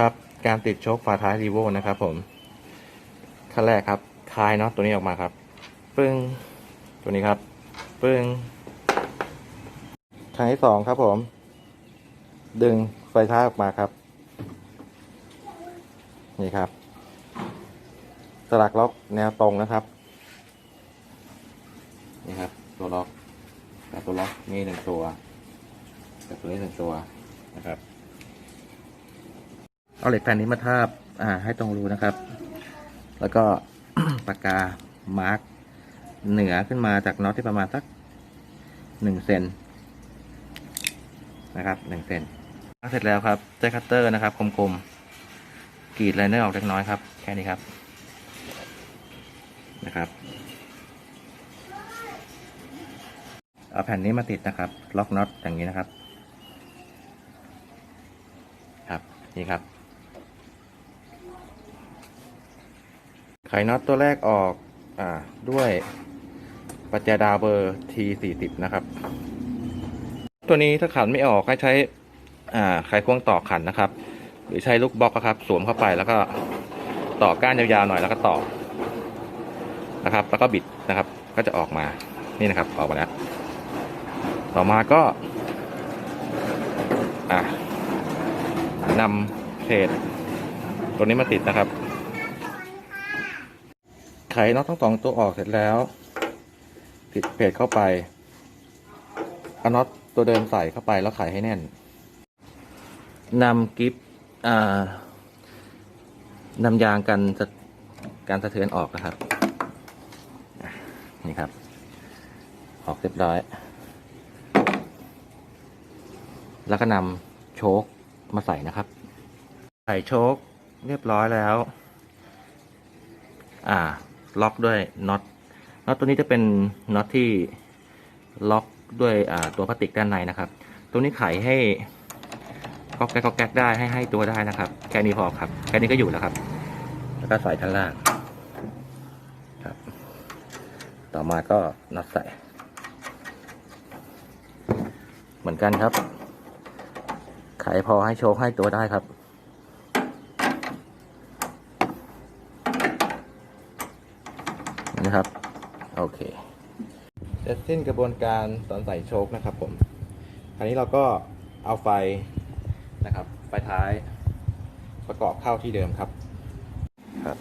ครับ การติดโชคฝาท้ายรีโวนะครับผม ขั้นแรกครับคลายน็อตตัวนี้ออกมาครับ ปึ้ง ตัวนี้ครับ ปึ้งครั้งที่สองครับผม ดึงไฟท้ายออกมาครับ นี่ครับ สลักล็อกแนวตรงนะครับ นี่ครับ ตัวล็อกกับตัวล็อกนี่หนึ่งตัวกับตัวนี้หนึ่งตัวนะครับ เอาเหล็กแผ่นนี้มาทาบอ่า ให้ตรงรูนะครับ แล้วก็ปากกามาร์กเหนือขึ้นมาจากน็อตที่ประมาณสักหนึ่งเซนนะครับหนึ่งเซนเสร็จแล้วครับใช้คัตเตอร์นะครับคมๆกรีดไลเนอร์ออกเล็กน้อยครับ แค่นี้ครับนะครับเอาแผ่นนี้มาติดนะครับ ล็อกน็อตอย่างนี้นะครับ ครับนี่ครับ ไขน็อตตัวแรกออกอด้วยปัจจดาเบอร์ T40 นะครับ ตัวนี้ถ้าขันไม่ออกให้ใช้ไขควงต่อขันนะครับ หรือใช้ลูกบล็อกครับ สวมเข้าไปแล้วก็ต่อก้านยาวๆหน่อยแล้วก็ต่อนะครับ แล้วก็บิดนะครับ ก็จะออกมานี่นะครับ ออกมาแล้ว ต่อมาก็นำเพจตัวนี้มาติดนะครับ ไขน็อตทั้งสองตัวออกเสร็จแล้วติดเพจเข้าไปเอาน็อตตัวเดิมใส่เข้าไปแล้วไขให้แน่นนำกิฟอ่านำยางกันการสะเทือนออกนะครับ นี่ครับ ออกเรียบร้อย แล้วก็นำโชคมาใส่นะครับ ใส่โชคเรียบร้อยแล้ว อ่า ล็อกด้วยน็อตน็อตตัวนี้จะเป็นน็อตที่ล็อกด้วยตัวพลาสติกด้านในนะครับ ตัวนี้ไขให้ก็แก๊กก็แก๊กได้ให้ให้ตัวได้นะครับ แค่นี้พอครับ แค่นี้ก็อยู่แล้วครับ แล้วก็ใส่ด้านล่างครับ ต่อมาก็น็อตใส่ เหมือนกันครับ ไขพอให้โชคให้ตัวได้ครับ นะครับ โอเคเสร็จสิ้นกระบวนการตอนใส่โชคนะครับผม คราวนี้เราก็เอาไฟนะครับ ไฟท้ายประกอบเข้าที่เดิมครับครับ